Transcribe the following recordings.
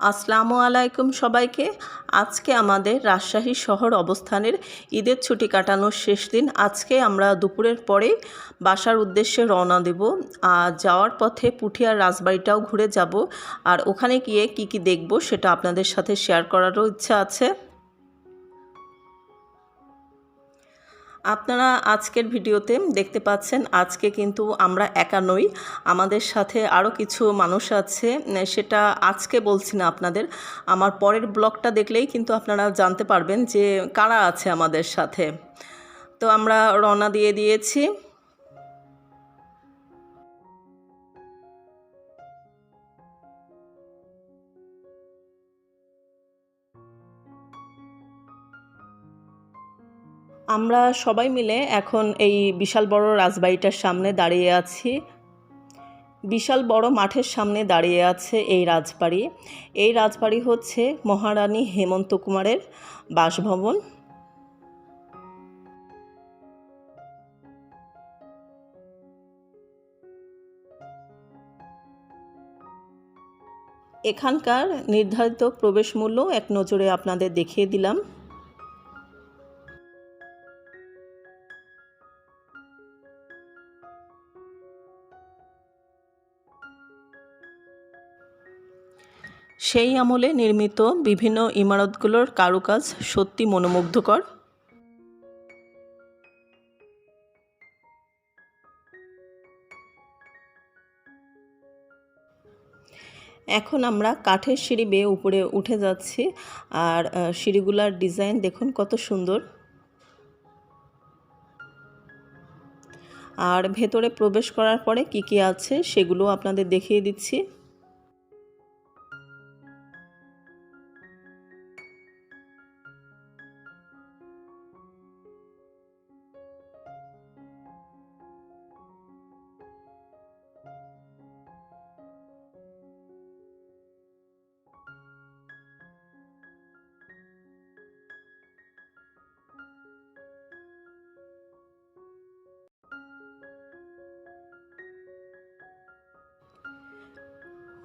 আসসালামু আলাইকুম সবাইকে। আজকে আমাদের রাজশাহী শহর অবস্থানের ঈদের ছুটি কাটানোর শেষ দিন। আজকে আমরা দুপুরের পরে বাসার উদ্দেশ্যে রওনা দেব। আর যাওয়ার পথে পুঠিয়ার রাজবাড়িটাও ঘুরে যাব। আর ওখানে গিয়ে কি কি দেখব সেটা আপনাদের সাথে শেয়ার করারও ইচ্ছা আছে। আপনারা আজকের ভিডিওতে দেখতে পাচ্ছেন, আজকে কিন্তু আমরা একা নই। আমাদের সাথে আরও কিছু মানুষ আছে, সেটা আজকে বলছি না আপনাদের। আমার পরের ব্লগটা দেখলেই কিন্তু আপনারা জানতে পারবেন যে কারা আছে আমাদের সাথে। তো আমরা রওনা দিয়ে দিয়েছি। আমরা সবাই মিলে এখন এই বিশাল বড় রাজবাড়িটার সামনে দাঁড়িয়ে আছি। বিশাল বড় মাঠের সামনে দাঁড়িয়ে আছে এই রাজবাড়ি। এই রাজবাড়ি হচ্ছে মহারানী হেমন্ত কুমারের বাসভবন। এখানকার নির্ধারিত প্রবেশ মূল্য এক নজরে আপনাদের দেখিয়ে দিলাম। সেই আমলে নির্মিত বিভিন্ন ইমারতগুলোর কারুকাজ সত্যি মনোমুগ্ধকর। এখন আমরা কাঠের সিঁড়ি বেয়ে উপরে উঠে যাচ্ছি, আর সিঁড়িগুলার ডিজাইন দেখুন কত সুন্দর। আর ভেতরে প্রবেশ করার পরে কি কি আছে সেগুলো আপনাদের দেখিয়ে দিচ্ছি।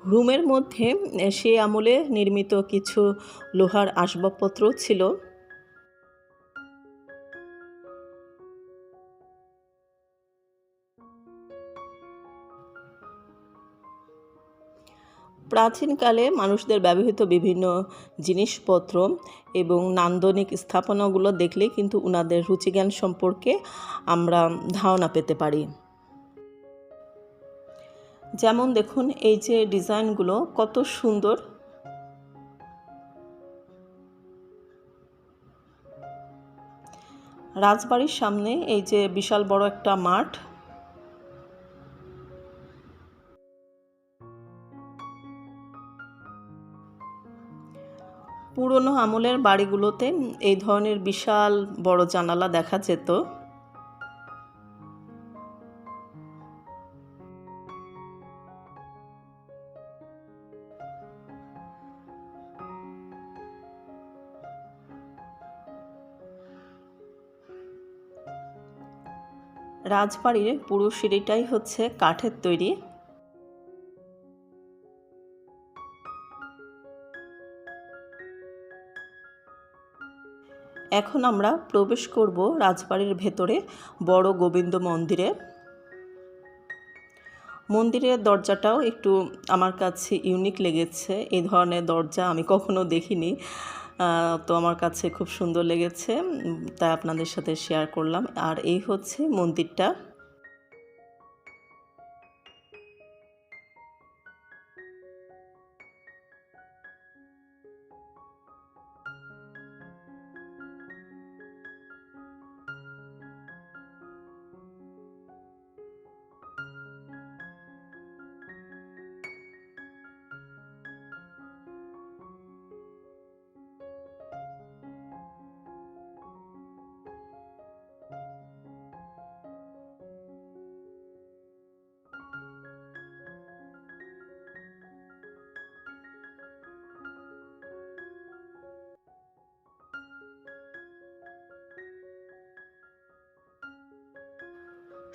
রুমের মধ্যে সে আমলে নির্মিত কিছু লোহার আসবাবপত্র ছিল। প্রাচীনকালে মানুষদের ব্যবহৃত বিভিন্ন জিনিসপত্র এবং নান্দনিক স্থাপনাগুলো দেখলে কিন্তু উনাদের রুচিজ্ঞান সম্পর্কে আমরা ধারণা পেতে পারি। যেমন দেখুন, এই যে ডিজাইনগুলো কত সুন্দর। রাজবাড়ির সামনে এই যে বিশাল বড় একটা মাঠ। পুরনো আমলের বাড়িগুলোতে এই ধরনের বিশাল বড় জানালা দেখা যেত। রাজবাড়ির পুরো সিঁড়িটাই হচ্ছে কাঠের তৈরি। এখন আমরা প্রবেশ করব রাজবাড়ির ভেতরে বড় গোবিন্দ মন্দিরে। মন্দিরের দরজাটাও একটু আমার কাছে ইউনিক লেগেছে। এই ধরনের দরজা আমি কখনো দেখিনি। তো আমার কাছে খুব সুন্দর লেগেছে। তাই আপনাদের সাথে শেয়ার করলাম। আর এই হচ্ছে মন্দিরটা।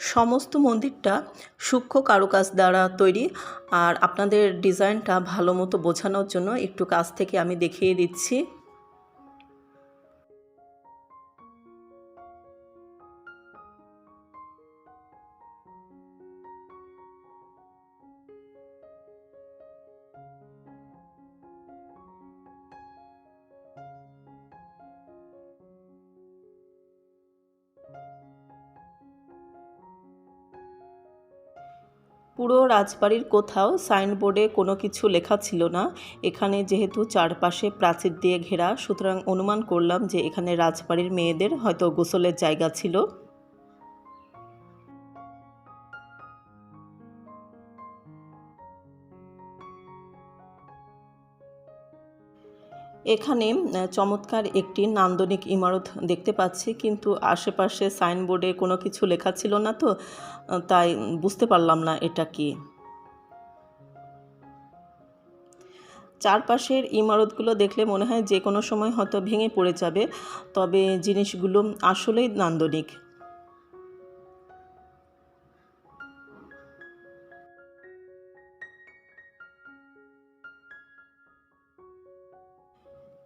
সমস্ত মন্দিরটা সূক্ষ্ম কারুকাজ দ্বারা তৈরি। আর আপনাদের ডিজাইনটা ভালো মতো বোঝানোর জন্য একটু কাছ থেকে আমি দেখিয়ে দিচ্ছি। পুরো রাজবাড়ির কোথাও সাইনবোর্ডে কোনো কিছু লেখা ছিল না। এখানে যেহেতু চারপাশে প্রাচীর দিয়ে ঘেরা, সুতরাং অনুমান করলাম যে এখানে রাজবাড়ির মেয়েদের হয়তো গোসলের জায়গা ছিল। এখানে চমৎকার একটি নান্দনিক ইমারত দেখতে পাচ্ছি, কিন্তু আশেপাশে সাইনবোর্ডে কোনো কিছু লেখা ছিল না তো তাই বুঝতে পারলাম না এটা কি। চারপাশের ইমারতগুলো দেখলে মনে হয় যে কোনো সময় হয়তো ভেঙে পড়ে যাবে, তবে জিনিসগুলো আসলেই নান্দনিক।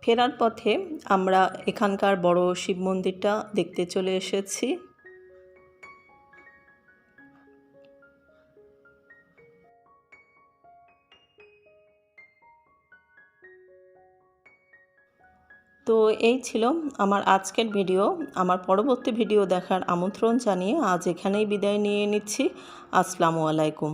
ফেরার পথে আমরা এখানকার বড় শিব মন্দিরটা দেখতে চলে এসেছি। তো এই ছিল আমার আজকের ভিডিও। আমার পরবর্তী ভিডিও দেখার আমন্ত্রণ জানিয়ে আজ এখানেই বিদায় নিয়ে নিচ্ছি। আসসালামু আলাইকুম।